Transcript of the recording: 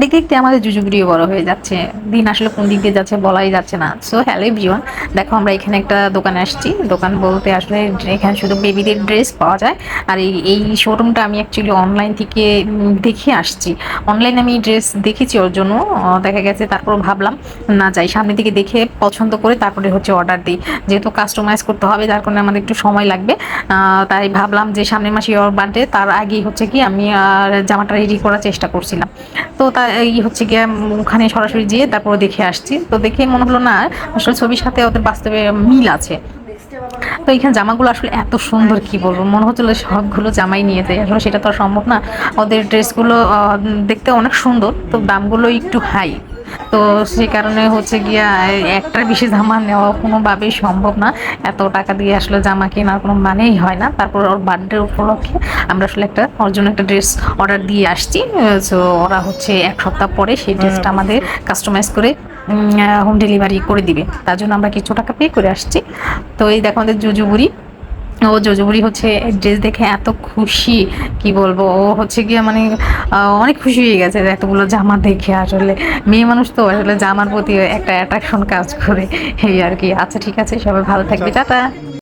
দেখতে দেখতে আমাদের জুজুগুড়িও বড় হয়ে যাচ্ছে। দিন আসলে কোন দিক দিয়ে যাচ্ছে বলাই যাচ্ছে না। সো হ্যালো বিয়ন দেখো, আমরা এখানে একটা দোকানে আসছি। দোকান বলতে আসলে এখানে শুধু বেবিদের ড্রেস পাওয়া যায়। আর এই এই শোরুমটা আমি অ্যাকচুয়ালি অনলাইন থেকে দেখে আসছি। অনলাইনে আমি ড্রেস দেখেছি ওর জন্য। দেখা গেছে তারপর ভাবলাম, না যাই, সামনে থেকে দেখে পছন্দ করে তারপরে হচ্ছে অর্ডার দিই। যেহেতু কাস্টমাইজ করতে হবে, যার কারণে আমাদের একটু সময় লাগবে। তাই ভাবলাম যে সামনের মাসে ওর বার্থডে তার আগেই হচ্ছে কি আমি আর জামাটা রেডি করার চেষ্টা করছিলাম। তো তাই হচ্ছে গিয়ে ওখানে সরাসরি যেয়ে তারপর দেখে আসছি। তো দেখে মনে হলো না, আসলে ছবির সাথে ওদের বাস্তবে মিল আছে। তো এখানে জামাগুলো আসলে এত সুন্দর, কি বলব? মনে হচ্ছিল সবগুলো জামাই নিয়ে যায়। আসলে সেটা তো সম্ভব না। ওদের ড্রেসগুলো দেখতে অনেক সুন্দর, তো দামগুলো একটু হাই তো সে কারণে হচ্ছে গিয়া একটার বেশি জামা নেওয়া কোনোভাবেই সম্ভব না। এত টাকা দিয়ে আসলে জামা কেনার কোনো মানেই হয় না। তারপর ওর বার্থডে উপলক্ষে আমরা আসলে একটা ওর জন্য একটা ড্রেস অর্ডার দিয়ে আসছি। সো ওরা হচ্ছে এক সপ্তাহ পরে সেই ড্রেসটা আমাদের কাস্টমাইজ করে হোম ডেলিভারি করে দিবে। তার জন্য আমরা কিছু টাকা পে করে আসছি। তো এই দেখো আমাদের জুজুবুড়ি ও জজুরি হচ্ছে ড্রেস দেখে এত খুশি কি বলব? ও হচ্ছে গিয়ে মানে আহ, অনেক খুশি হয়ে গেছে এতগুলো জামা দেখে। আসলে মেয়ে মানুষ তো আসলে জামার প্রতি একটা অ্যাট্রাকশন কাজ করে এই আর কি। আচ্ছা ঠিক আছে সবাই ভালো থাকবে। টাটা।